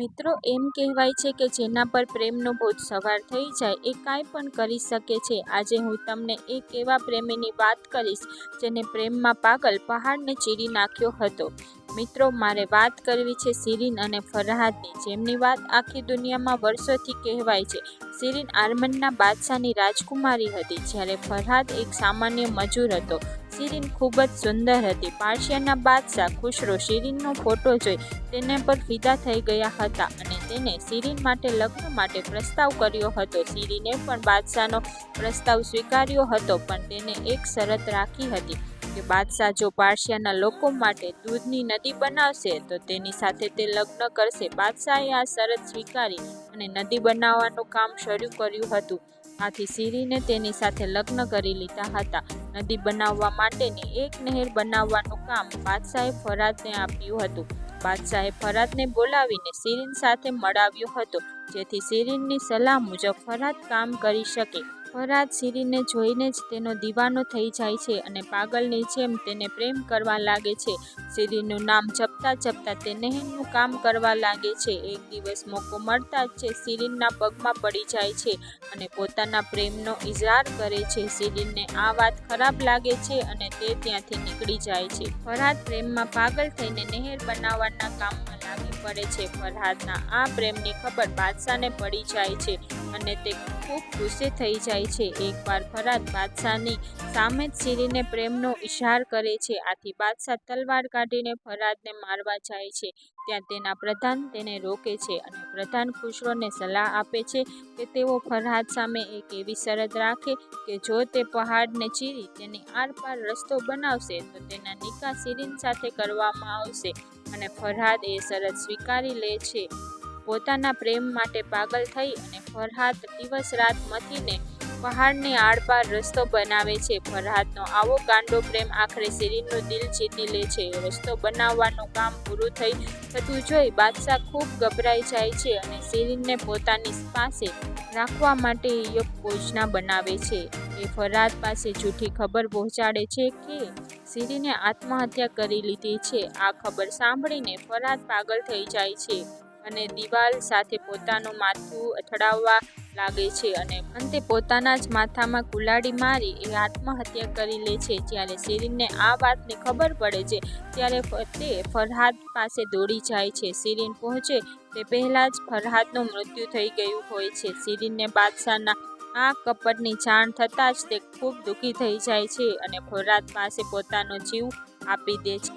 મિત્રો, એમ કહેવાય છે કે જેના પર પ્રેમનો બોજ સવાર થઈ જાય, એ કાંઈ પણ કરી શકે છે. આજે હું તમને એક એવા પ્રેમીની વાત કરીશ, જેને પ્રેમમાં પાગલ પહાડને ચીરી નાખ્યો હતો. મિત્રો, મારે વાત કરવી છે સિરીન અને ફરહાદની. જેમની વાત આખી દુનિયામાં વર્ષોથી કહેવાય છે. સિરીન આર્મનના બાદશાહની રાજકુમારી હતી, જ્યારે ફરહાદ એક સામાન્ય મજૂર હતો. સિરીન ખૂબ જ સુંદર હતી. પાર્શિયાના બાદશાહ ખુશરો શિરીનનો ફોટો જોઈ તેને પર ફિદા થઈ ગયા હતા અને તેને શિરીન માટે લગ્ન માટે પ્રસ્તાવ કર્યો હતો. શિરીને પણ બાદશાહનો પ્રસ્તાવ સ્વીકાર્યો હતો, પણ તેને એક શરત રાખી હતી કે બાદશાહ જો પાર્શિયાના લોકો માટે દૂધની નદી બનાવશે, તો તેની સાથે તે લગ્ન કરશે. બાદશાહે આ શરત સ્વીકારી અને નદી બનાવવાનું કામ શરૂ કર્યું હતું. આથી સિરીને તેની સાથે લગ્ન કરી લીધા હતા. નદી બનાવવા માટેની એક નહેર બનાવવાનું કામ બાદશાહે ફરાદને આપ્યું હતું. બાદશાહે ફરાદને બોલાવીને સિરીન સાથે મળાવ્યો હતો, જેથી સિરીનની સલાહ મુજબ ફરાદ કામ કરી શકે. ફરાદ સિરીને જોઈને જ તેનો દીવાનો થઈ જાય છે અને પાગલની જેમ તેને પ્રેમ કરવા લાગે છે. સિરીનું નામ જપતા જપતા તે નહેરનું કામ કરવા લાગે છે. એક દિવસ મોકો મળતા જ છે સિરીનના પગમાં પડી જાય છે અને પોતાના પ્રેમનો ઇઝહાર કરે છે. સિરીનને આ વાત ખરાબ લાગે છે અને તે ત્યાંથી નીકળી જાય છે. ફરહાદ પ્રેમમાં પાગલ થઈને નહેર બનાવવાના કામમાં લાગી પડે છે. ફરહાદના આ પ્રેમની ખબર બાદશાહને પડી જાય છે. અને તે ખૂબ ગુસ્સે થઈ જાય છે. એકવાર ફરહાદ બાદશાહની સામે જ સિરીને પ્રેમનો ઇશાર કરે છે. આથી બાદશાહ તલવાર કાઢીને ફરહાદને મારવા જાય છે. ત્યાં તેના પ્રધાન તેને રોકે છે અને પ્રધાન ખુશરોને સલાહ આપે છે કે તેઓ ફરહાદ સામે એક એવી શરત રાખે કે જો તે પહાડને ચીરી તેની આરપાર રસ્તો બનાવશે તો તેના નિકાહ સિરીન સાથે કરવામાં આવશે અને ફરહાદ એ શરત સ્વીકારી લે છે. પોતાના પ્રેમ માટે પાગલ થઈ અને ફરહાદ દિવસ રાત મથીને પહાડની આડપાર રસ્તો બનાવે છે. ફરહાદનો આવો ગાંડો પ્રેમ આખરે સિરીનનું દિલ જીતી લે છે. રસ્તો બનાવવાનું કામ પૂરું થઈ થતું જોઈ બાદશાહ ખૂબ ગભરાઈ જાય છે અને સિરીનને પોતાની પાસે રાખવા માટે યોગ યોજના બનાવે છે. એ ફરહાદ પાસે જૂઠી ખબર પહોંચાડે છે કે શિરીને આત્મહત્યા કરી લીધી છે. આ ખબર સાંભળીને ફરહાદ પાગલ થઈ જાય છે. અને દિવાલ સાથે પોતાનું માથું અથડાવવા લાગે છે અને અંતે પોતાના જ માથામાં કુલાડી મારી એ આત્મહત્યા કરી લે છે. જ્યારે સિરીનને આ વાતની ખબર પડે છે, ત્યારે તે ફરહાદ પાસે દોડી જાય છે. સિરીન પહોંચે તે પહેલાં જ ફરહાદનું મૃત્યુ થઈ ગયું હોય છે. સિરીનને બાદશાહના આ કપટની જાણ થતાં જ તે ખૂબ દુઃખી થઈ જાય છે અને ફરહાદ પાસે પોતાનો જીવ આપી દે છે.